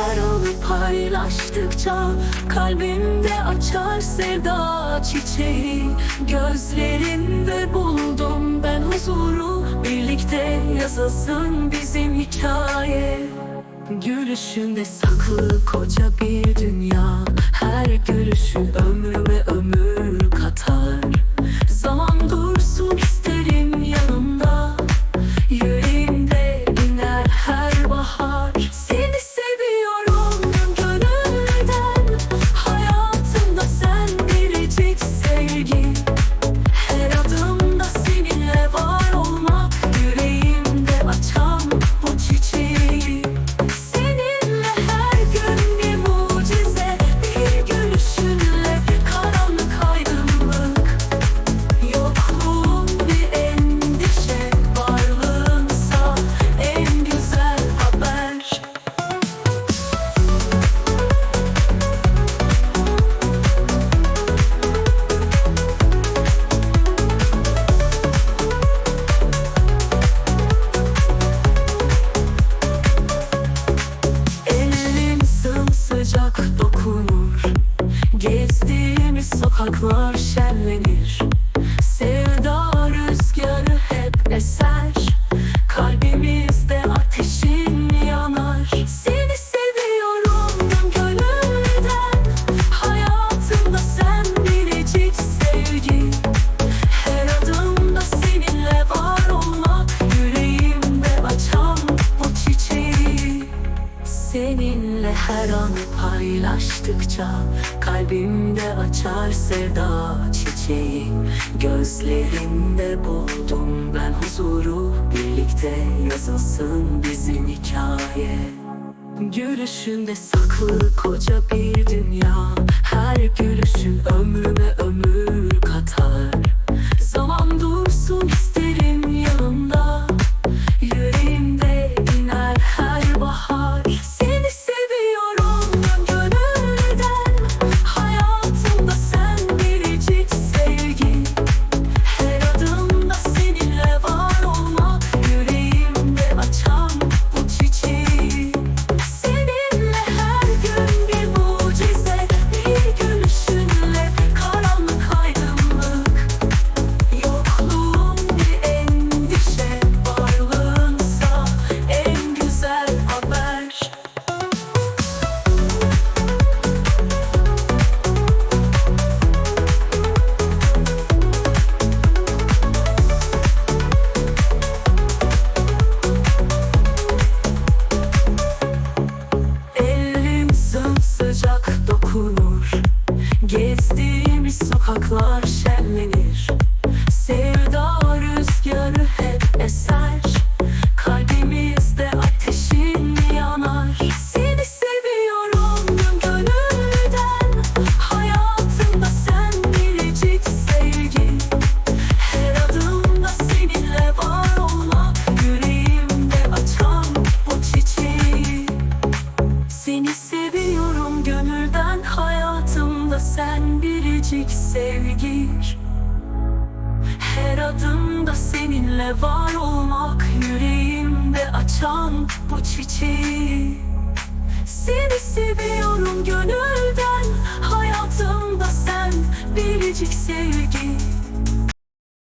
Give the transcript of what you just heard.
sarılıp paylaştıkça Kalbimde açar sevda çiçeği. Gözlerinde buldum ben huzuru. Birlikte yazılsın bizim hikaye. Gülüşünde saklı koca bir dünya. Her gülüşü ömrüme ömür katar. Seninle her an paylaştıkça Kalbimde açar seda çiçeği. Gözlerinde buldum ben huzuru Birlikte yazılsın bizim hikaye. Gülüşünde saklı koca bir dünya Her gülüşün ömrüme ömür katar. Seviyorum gönülden hayatımda sen biricik sevgir. Her adımda seninle var olmak yüreğimde açan bu çiçeği. Seni seviyorum